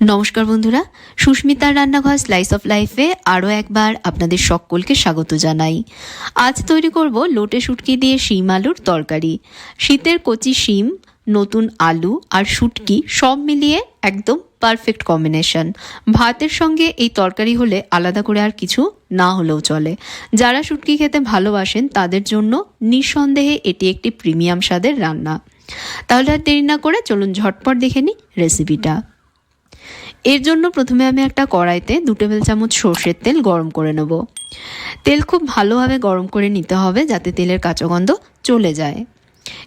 নমস্কার বন্ধুরা, সুস্মিতার রান্নাঘর স্লাইস অফ লাইফে আরও একবার আপনাদের সকলকে স্বাগত জানাই। আজ তৈরি করব লোটে শুটকি দিয়ে শিম আলুর তরকারি। শীতের কচি শিম, নতুন আলু আর শুটকি সব মিলিয়ে একদম পারফেক্ট কম্বিনেশন ভাতের সঙ্গে এই তরকারি হলে আলাদা করে আর কিছু না হলেও চলে। যারা শুটকি খেতে ভালোবাসেন, তাদের জন্য নিঃসন্দেহে এটি একটি প্রিমিয়াম স্বাদের রান্না। তাহলে আর দেরি না করে চলুন ঝটপট দেখে নিই রেসিপিটা এর জন্য প্রথমে আমি একটা কড়াইতে দু টেবিল চামচ সর্ষের তেল গরম করে নেব। তেল খুব ভালোভাবে গরম করে নিতে হবে যাতে তেলের কাঁচা গন্ধ চলে যায়।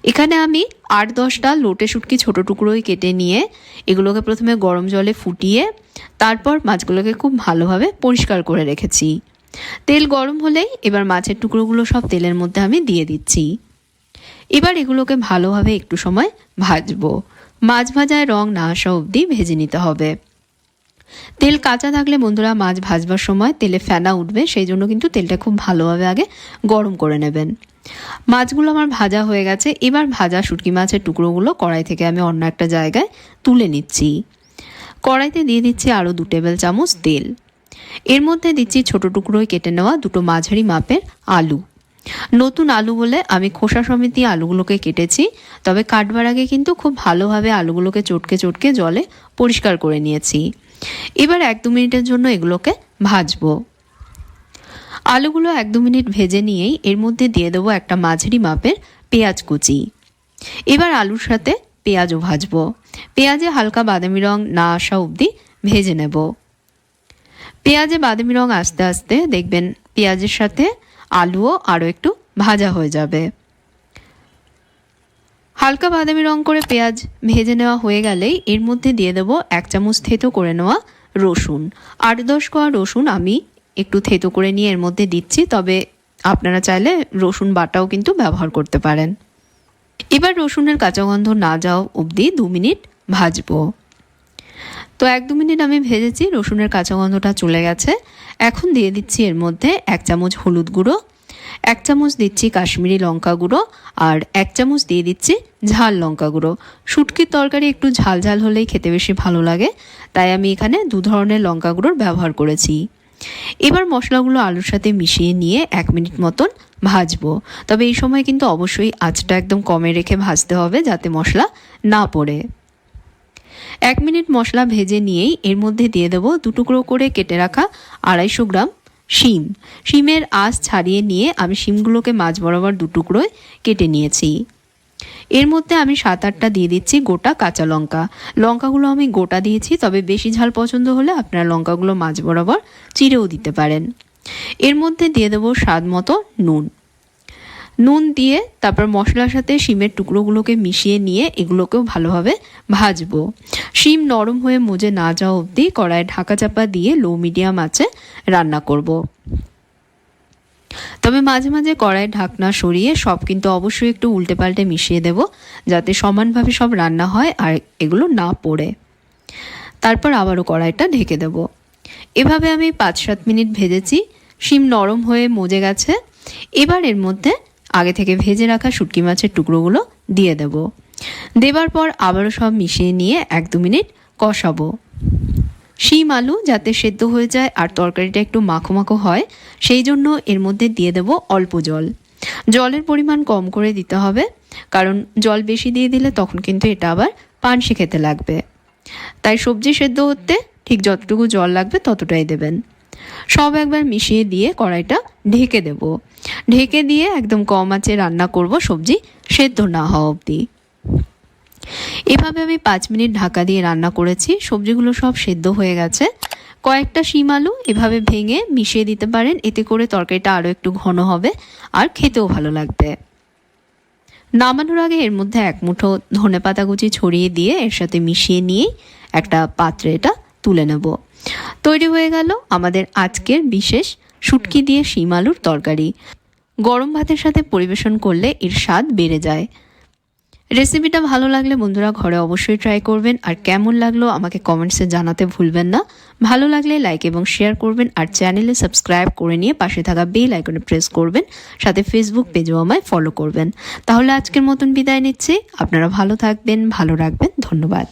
এখানে আমি আট দশটা লোটে শুটকি ছোটো টুকরোই কেটে নিয়ে এগুলোকে প্রথমে গরম জলে ফুটিয়ে তারপর মাছগুলোকে খুব ভালোভাবে পরিষ্কার করে রেখেছি। তেল গরম হলেই এবার মাছের টুকরোগুলো সব তেলের মধ্যে আমি দিয়ে দিচ্ছি। এবার এগুলোকে ভালোভাবে একটু সময় ভাজবো। মাছ ভাজায় রং না আসা অবধি ভেজে নিতে হবে। তেল কাঁচা থাকলে বন্ধুরা মাছ ভাজবার সময় তেলে ফেনা উঠবে, সেই জন্য কিন্তু তেলটা খুব ভালোভাবে আগে গরম করে নেবেন। মাছগুলো আমার ভাজা হয়ে গেছে, এবার ভাজা শুটকি মাছের টুকরোগুলো কড়াই থেকে আমি অন্য একটা জায়গায় তুলে নিচ্ছি। কড়াইতে দিয়ে দিচ্ছি আরও দু টেবিল চামচ তেল। এর মধ্যে দিচ্ছি ছোট টুকরোয় কেটে নেওয়া দুটো মাঝারি মাপের আলু। নতুন আলু বলে আমি খোসা সমিতি আলুগুলোকে কেটেছি, তবে কাটবার আগে কিন্তু খুব ভালোভাবে আলুগুলোকে চটকে চটকে জলে পরিষ্কার করে নিয়েছি। এবার এক দু মিনিটের জন্য এগুলোকে ভাজবো। আলুগুলো এক দু মিনিট ভেজে নিয়েই এর মধ্যে দিয়ে দেবো একটা মাঝারি মাপের পেঁয়াজ কুচি। এবার আলুর সাথে পেঁয়াজও ভাজবো। পেঁয়াজে হালকা বাদামি রং না আসা অবধি ভেজে নেব। পেঁয়াজে বাদামি রং আস্তে আস্তে দেখবেন পেঁয়াজের সাথে আলুও আরও একটু ভাজা হয়ে যাবে। হালকা বাদামি রং করে পেঁয়াজ ভেজে নেওয়া হয়ে গেলেই এর মধ্যে দিয়ে দেবো এক চামচ থেতো করে নেওয়া রসুন। আট দশ কোয়া রসুন আমি একটু থেতো করে নিয়ে এর মধ্যে দিচ্ছি, তবে আপনারা চাইলে রসুন বাটাও কিন্তু ব্যবহার করতে পারেন। এবার রসুনের কাঁচা গন্ধ না যাও অবধি দু মিনিট ভাজবো। তো এক দু মিনিট আমি ভেজেছি, রসুনের কাঁচা গন্ধটা চলে গেছে। এখন দিয়ে দিচ্ছি এর মধ্যে এক চামচ হলুদ গুঁড়ো এক চামচ দিচ্ছি কাশ্মীরি লঙ্কা গুঁড়ো আর এক চামচ দিয়ে দিচ্ছি ঝাল লঙ্কা গুঁড়ো। শুটকির তরকারি একটু ঝাল ঝাল হলেই খেতে বেশি ভালো লাগে, তাই আমি এখানে দু ধরনের লঙ্কা গুঁড়োর ব্যবহার করেছি। এবার মশলাগুলো আলুর সাথে মিশিয়ে নিয়ে এক মিনিট মতন ভাজবো। তবে এই সময় কিন্তু অবশ্যই আঁচটা একদম কমে রেখে ভাজতে হবে যাতে মশলা না পড়ে। এক মিনিট মশলা ভেজে নিয়েই এর মধ্যে দিয়ে দেবো দুটুকরো করে কেটে রাখা আড়াইশো গ্রাম শিম। শিমের আঁশ ছাড়িয়ে নিয়ে আমি শিমগুলোকে মাঝ বরাবর দুটুকরোয় কেটে নিয়েছি। এর মধ্যে আমি সাত আটটা দিয়ে দিচ্ছি গোটা কাঁচা লঙ্কা। লঙ্কাগুলো আমি গোটা দিয়েছি, তবে বেশি ঝাল পছন্দ হলে আপনারা লঙ্কাগুলো মাঝ বরাবর চিড়েও দিতে পারেন। এর মধ্যে দিয়ে দেবো স্বাদ মতো নুন। নুন দিয়ে তারপর মশলার সাথে শিমের টুকরোগুলোকে মিশিয়ে নিয়ে এগুলোকেও ভালোভাবে ভাজবো। শিম নরম হয়ে মজে না যাওয়া অবধি কড়াইয়ে ঢাকা চাপা দিয়ে লো মিডিয়াম আছে রান্না করব। তবে মাঝে মাঝে কড়াইয়ের ঢাকনা সরিয়ে সব কিন্তু অবশ্যই একটু উল্টে পাল্টে মিশিয়ে দেব, যাতে সমানভাবে সব রান্না হয় আর এগুলো না পড়ে। তারপর আবারও কড়াইটা ঢেকে দেব। এভাবে আমি পাঁচ সাত মিনিট ভেজেছি, শিম নরম হয়ে মজে গেছে। এবার এর মধ্যে আগে থেকে ভেজে রাখা শুটকি মাছের টুকরোগুলো দিয়ে দেব। দেবার পর আবারও সব মিশিয়ে নিয়ে এক দু মিনিট কষাবো। শিম আলু যাতে সেদ্ধ হয়ে যায় আর তরকারিটা একটু মাখো মাখো হয়, সেই জন্য এর মধ্যে দিয়ে দেব অল্প জল। জলের পরিমাণ কম করে দিতে হবে, কারণ জল বেশি দিয়ে দিলে তখন কিন্তু এটা আবার পানসি খেতে লাগবে। তাই সবজি সেদ্ধ হতে ঠিক যতটুকু জল লাগবে ততটাই দেবেন। সব একবার মিশিয়ে দিয়ে কড়াইটা ঢেকে দেব। ঢেকে দিয়ে একদম কম আঁচে রান্না করব সবজি সেদ্ধ না হওয়া অবধি। এভাবে আমি পাঁচ মিনিট ঢাকা দিয়ে রান্না করেছি। সবজিগুলো সব সেদ্ধ হয়ে গেছে। কয়েকটা শিম আলু এভাবে ভেঙে মিশিয়ে দিতে পারেন। এতে করে তরকারিটা আরও একটু ঘন হবে আর খেতেও ভালো লাগবে। নামানোর আগে এর মধ্যে এক মুঠো ধনে পাতা কুচি ছড়িয়ে দিয়ে এর সাথে মিশিয়ে নিয়েই একটা পাত্রে এটা তুলে নেব। তৈরি হয়ে গেল আমাদের আজকের বিশেষ শুটকি দিয়ে শিম আলুর তরকারি। গরম ভাতের সাথে পরিবেশন করলে এর স্বাদ বেড়ে যায়। রেসিপিটা ভালো লাগলে বন্ধুরা ঘরে অবশ্যই ট্রাই করবেন। আর কেমন লাগল আমাকে কমেন্টসে জানাতে ভুলবেন না। ভালো লাগলে লাইক এবং শেয়ার করবেন আর চ্যানেলে সাবস্ক্রাইব করে নিয়ে পাশে থাকা বেল আইকনে প্রেস করবেন। সাথে ফেসবুক পেজেও আমায় ফলো করবেন। তাহলে আজকের মতন বিদায় নিচ্ছি। আপনারা ভালো থাকবেন ভালো রাখবেন। ধন্যবাদ।